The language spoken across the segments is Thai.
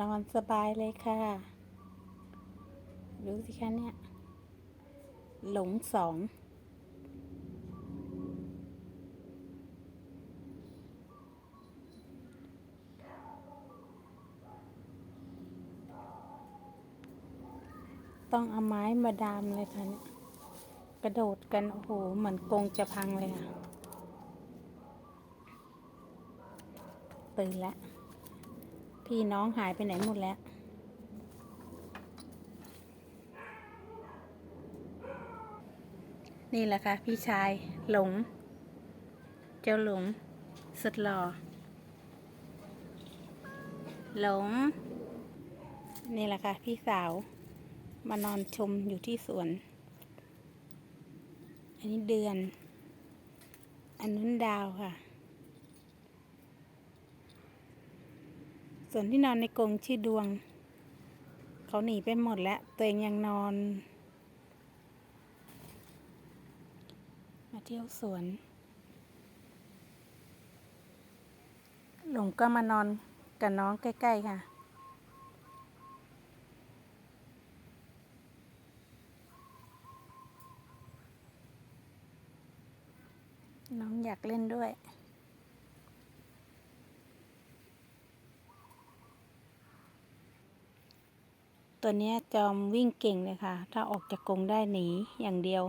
นอนสบายเลยค่ะ ดูสิคะเนี่ย หลงสอง ต้องเอาไม้มาดามเลยค่ะเนี่ยกระโดดกัน โอ้โห เหมือนกรงจะพังเลยค่ะตื่นแล้ว พี่น้องหายไปไหนหมดแล้ว นี่แหละค่ะ พี่ชายหลง เจ้าหลงสุดหล่อหลง นี่แหละค่ะ พี่สาวมานอนชมอยู่ที่สวน อันนี้เดือน อันนู้นดาวค่ะ ส่วนที่นอนในกรงชื่อดวง เขาหนีไปหมดแล้ว ตัวเองยังนอน มาเที่ยวสวน หลงก็มานอนกับน้องใกล้ ๆ ค่ะน้องอยากเล่นด้วย ตัวนี้จอมวิ่งเก่งเลยค่ะ ถ้าออกจากกรงได้หนีอย่างเดียว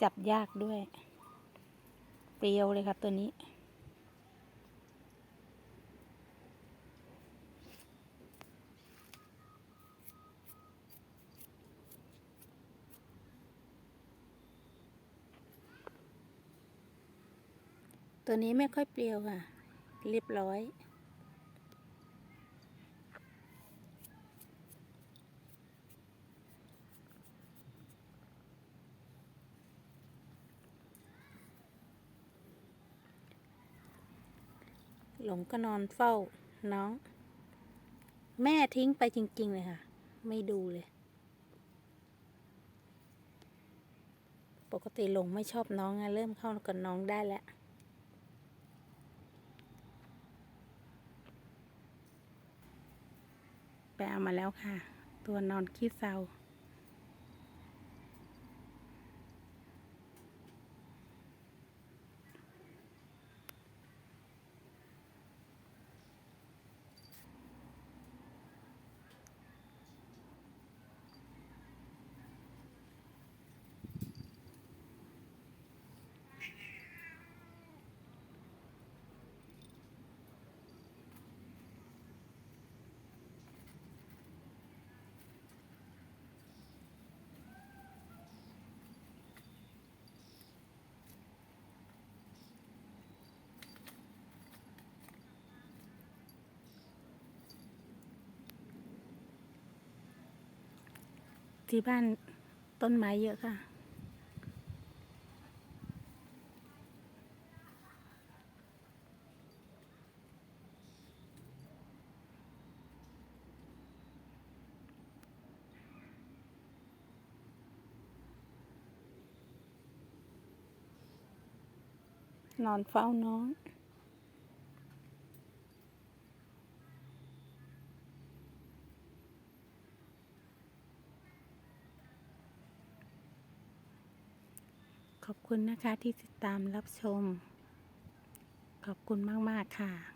จับยากด้วย เปรียวเลยค่ะตัวนี้ ตัวนี้ไม่ค่อยเปรียวค่ะ เรียบร้อย หลงก็นอนเฝ้าน้อง แม่ทิ้งไปจริง ๆ เลยค่ะ ไม่ดูเลย ปกติหลงไม่ชอบน้องไงเริ่มเข้ากับน้องได้แล้วไปเอามาแล้วค่ะ ตัวนอนขี้เศร้า ที่บ้านต้นไม้เยอะค่ะ นอนเฝ้าน้อง ขอบคุณนะคะที่ติดตามรับชม ขอบคุณมาก ๆ ค่ะ